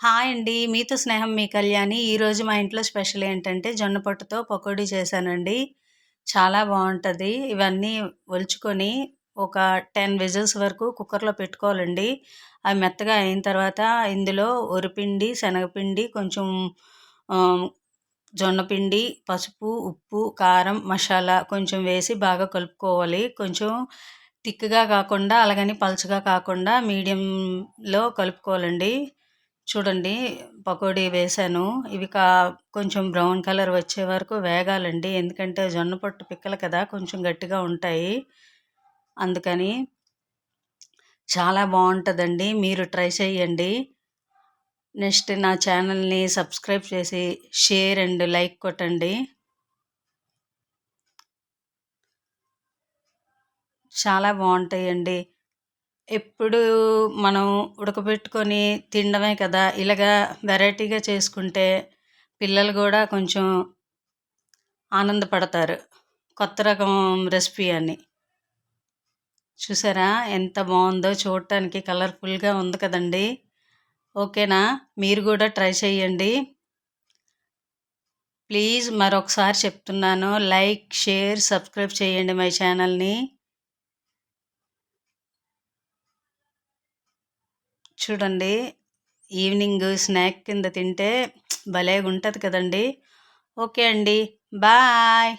Hi అండి. మీతో స్నేహం మీ కళ్యాణి. ఈరోజు మా ఇంట్లో స్పెషల్ ఏంటంటే జొన్న పొట్టుతో పకోడీ చేశానండి. చాలా బాగుంటుంది. ఇవన్నీ ఒలుచుకొని ఒక టెన్ విజిల్స్ వరకు కుక్కర్లో పెట్టుకోవాలండి. అవి మెత్తగా అయిన తర్వాత ఇందులో వరిపిండి శనగపిండి కొంచెం జొన్నపిండి పసుపు ఉప్పు కారం మసాలా కొంచెం వేసి బాగా కలుపుకోవాలి. కొంచెం థిక్గా కాకుండా అలాగని పలుచగా కాకుండా మీడియంలో కలుపుకోవాలండి. చూడండి పకోడీ వేసాను ఇవి కా కొంచెం బ్రౌన్ కలర్ వచ్చే వరకు వేగాలండి. ఎందుకంటే జొన్న పొట్టు పిక్కలు కదా కొంచెం గట్టిగా ఉంటాయి. అందుకని చాలా బాగుంటుందండి. మీరు ట్రై చేయండి. నెక్స్ట్ నా ఛానల్ని సబ్స్క్రైబ్ చేసి షేర్ అండ్ లైక్ కొట్టండి. చాలా బాగుంటాయండి. ఎప్పుడు మనం ఉడకబెట్టుకొని తినడమే కదా. ఇలాగా వెరైటీగా చేసుకుంటే పిల్లలు కూడా కొంచెం ఆనందపడతారు. కొత్త రకం రెసిపీ అని. చూసారా? ఎంత బాగుందో చూడటానికి కలర్ఫుల్గా ఉంది కదండి. ఓకేనా? మీరు కూడా ట్రై చేయండి. ప్లీజ్ మరొకసారి చెప్తున్నాను. లైక్ షేర్ సబ్స్క్రైబ్ చేయండి మై ఛానల్ని. చూడండి ఈవినింగ్ స్నాక్ కింద తింటే భలేగా ఉంటుంది కదండి. ఓకే అండి బాయ్.